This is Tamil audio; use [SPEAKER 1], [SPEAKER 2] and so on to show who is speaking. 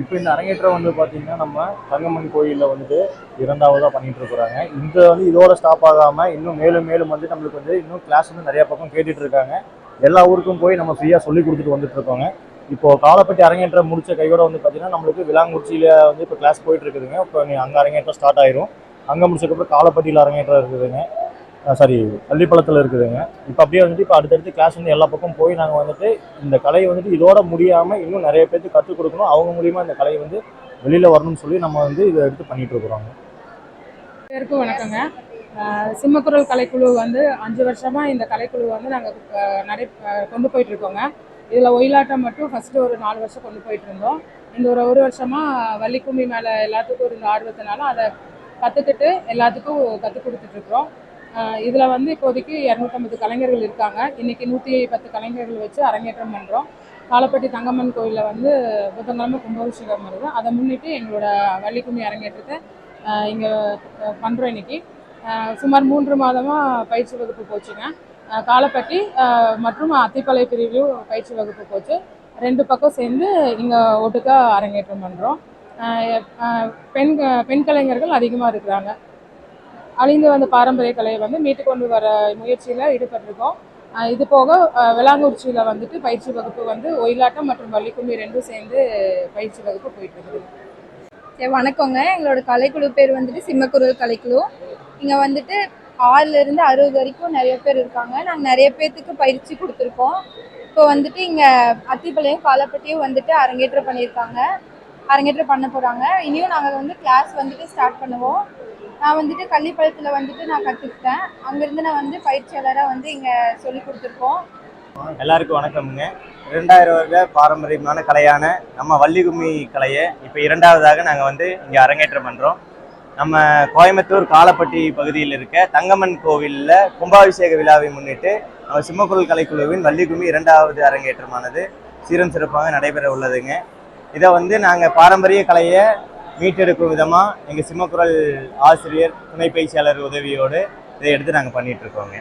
[SPEAKER 1] இப்போ இந்த அரங்கேற்றம் வந்து பார்த்தீங்கன்னா நம்ம தங்கம்மன் கோயிலில் வந்துட்டு இரண்டாவதாக பண்ணிட்டு இருக்கிறாங்க. இந்த வந்து இதோட ஸ்டாப் ஆகாமல் இன்னும் மேலும் மேலும் வந்து நம்மளுக்கு வந்து இன்னும் கிளாஸ் வந்து நிறைய பக்கம் கேட்டுட்டு இருக்காங்க. எல்லா ஊருக்கும் போய் நம்ம ஃப்ரீயாக சொல்லி கொடுத்துட்டு வந்துட்டு இருக்கோங்க. இப்போ காலப்பட்டி அரங்கேற்றம் முடிச்ச கையோட வந்து பார்த்தீங்கன்னா நம்மளுக்கு விலாங்குறிச்சியில் வந்து இப்போ கிளாஸ் போயிட்டு இருக்குதுங்க. இப்போ அங்கே அரங்கேற்றம் ஸ்டார்ட் ஆயிரும். அங்கே முடிச்சதுக்கப்புறம் காலப்பட்டியில் அரங்கேற்றம் இருக்குதுங்க. சாரி பள்ளிப்பழத்தில் இருக்குதுங்க. இப்போ அப்படியே வந்துட்டு இப்போ அடுத்தடுத்து கிளாஸ் வந்து எல்லா பக்கம் போய் நாங்கள் வந்துட்டு இந்த கலையை வந்துட்டு இதோட முடியாமல் இன்னும் நிறைய பேருக்கு கற்றுக் கொடுக்கணும். அவங்க மூலியமாக இந்த கலையை வந்து வெளியில் வரணும்னு சொல்லி நம்ம வந்து இதை எடுத்து பண்ணிகிட்ருக்குறோங்க இருக்கிறோங்க.
[SPEAKER 2] பேருக்கும் வணக்கங்க. சிம்மக்குரல் கலைக்குழு வந்து அஞ்சு வருஷமாக இந்த கலைக்குழு வந்து நாங்கள் நடை கொண்டு போயிட்டுருக்கோங்க இதில் ஒயிலாட்டம் மட்டும் ஃபஸ்ட்டு ஒரு நாலு வருஷம் கொண்டு போயிட்டு இருந்தோம். இந்த ஒரு ஒரு வருஷமாக வள்ளிக்கும்மி மேலே எல்லாத்துக்கும் இருந்த ஆர்வத்தினால அதை கற்றுக்கிட்டு எல்லாத்துக்கும் கற்றுக் கொடுத்துட்ருக்குறோம் இதில் வந்து இப்போதைக்கு இரநூத்தம்பது கலைஞர்கள் இருக்காங்க. இன்னைக்கு நூற்றி பத்து கலைஞர்கள் வச்சு அரங்கேற்றம் பண்ணுறோம் காலப்பட்டி தங்கம்மன் கோயிலில் வந்து புதன்கிழமை கும்பாபிஷேகம் வருது. அதை முன்னிட்டு எங்களோட வள்ளிக்கும்மி அரங்கேற்றத்தை இங்கே பண்ணுறோம் இன்னைக்கு. சுமார் மூன்று மாதமாக பயிற்சி வகுப்பு போச்சுங்க. காலப்பட்டி மற்றும் அத்திப்பளை பிரிவிலும் பயிற்சி வகுப்பு போச்சு. ரெண்டு பக்கம் சேர்ந்து இங்கே ஒட்டுக்கா அரங்கேற்றம் பண்ணுறோம் பெண் பெண் கலைஞர்கள் அதிகமாக இருக்கிறாங்க. அழிந்து வந்த பாரம்பரிய கலையை வந்து மீட்டு கொண்டு வர முயற்சியில் ஈடுபட்டிருக்கோம். இது போக விளாங்குறிச்சியில் வந்துட்டு பயிற்சி வகுப்பு வந்து ஒயிலாட்டம் மற்றும் வள்ளிக்கும்மி ரெண்டும் சேர்ந்து பயிற்சி வகுப்பு போயிட்டு இருக்குது
[SPEAKER 3] சரி வணக்கங்க. எங்களோட கலைக்குழு பேர் வந்துட்டு சிம்மக்குரல் கலைக்குழு. இங்கே வந்துட்டு ஆறுலேருந்து அறுபது வரைக்கும் நிறைய பேர் இருக்காங்க. நாங்கள் நிறைய பேர்த்துக்கு பயிற்சி கொடுத்துருக்கோம். இப்போ வந்துட்டு இங்கே அத்திப்பாளையம் காலப்பட்டியும் வந்துட்டு அரங்கேற்றம் பண்ணியிருக்காங்க. அரங்கேற்றம் பண்ண போகிறாங்க இனியும் நாங்கள் வந்து கிளாஸ் வந்துட்டு ஸ்டார்ட் பண்ணுவோம். நான் வந்துட்டு கள்ளிப்பாளையத்தில் வந்துட்டு நான் கற்றுக்கிட்டேன் அங்கேருந்து நான் வந்து பயிற்சியாளராக வந்து இங்கே சொல்லி கொடுத்துருக்கோம்.
[SPEAKER 4] எல்லாருக்கும் வணக்கம்ங்க. இரண்டாயிரம் வருட பாரம்பரியமான கலையான நம்ம வள்ளிகும்மி கலையை இப்போ இரண்டாவதாக நாங்கள் வந்து இங்கே அரங்கேற்றம் பண்ணுறோம் நம்ம கோயம்புத்தூர் காலப்பட்டி பகுதியில் இருக்க தங்கம்மன் கோவிலில் கும்பாபிஷேக விழாவை முன்னிட்டு நம்ம சிம்மக்குரல் கலைக்குழுவின் வள்ளிகும்மி இரண்டாவது அரங்கேற்றமானது சீரம் சிறப்பாக நடைபெற உள்ளதுங்க. இதை வந்து நாங்கள் பாரம்பரிய கலையை மீட்டெடுக்கும் விதமாக எங்கள் சிம்மக்குரல் ஆசிரியர் துணை பயிற்சியாளர் உதவியோடு இதை எடுத்து நாங்கள் பண்ணிகிட்ருக்கோங்க